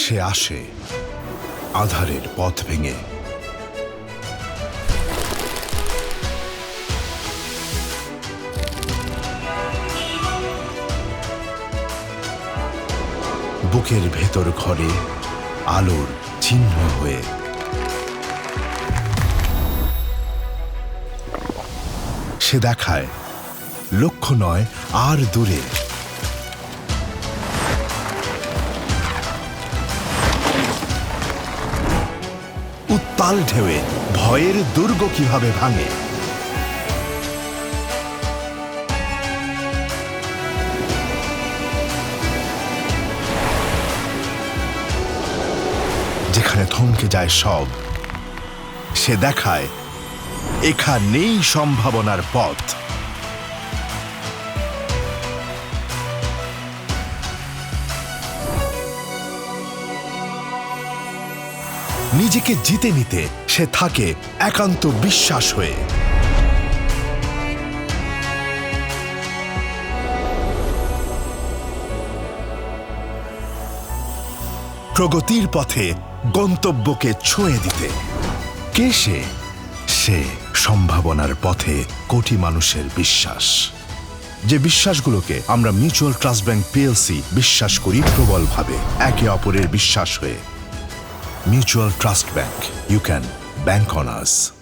সে আসে আধারের পথ ভেঙে। বুকের ভেতর ঘরে আলোর চিহ্ন হয়ে। সে দেখায় লক্ষ্য নয় আর দূরে। উত্তাল ঢেউয়ে ভয়ের দুর্গ কীভাবে ভাঙে? যেখানে থমকে যায় সব, সে দেখায় এখানেই সম্ভাবনার পথ। নিজেকে জিতে নিতে সে থাকে একান্ত বিশ্বাস হয়ে। প্রগতির পথে গন্তব্যকে ছুঁয়ে দিতে। কে সে? সে সম্ভাবনার পথে কোটি মানুষের বিশ্বাস। যে বিশ্বাসগুলোকে আমরা মিউচুয়াল ট্রাস্ট ব্যাংক পিএলসি বিশ্বাস করি প্রবলভাবে, একে অপরের বিশ্বাস হয়ে। Mutual Trust Bank. You can bank on us.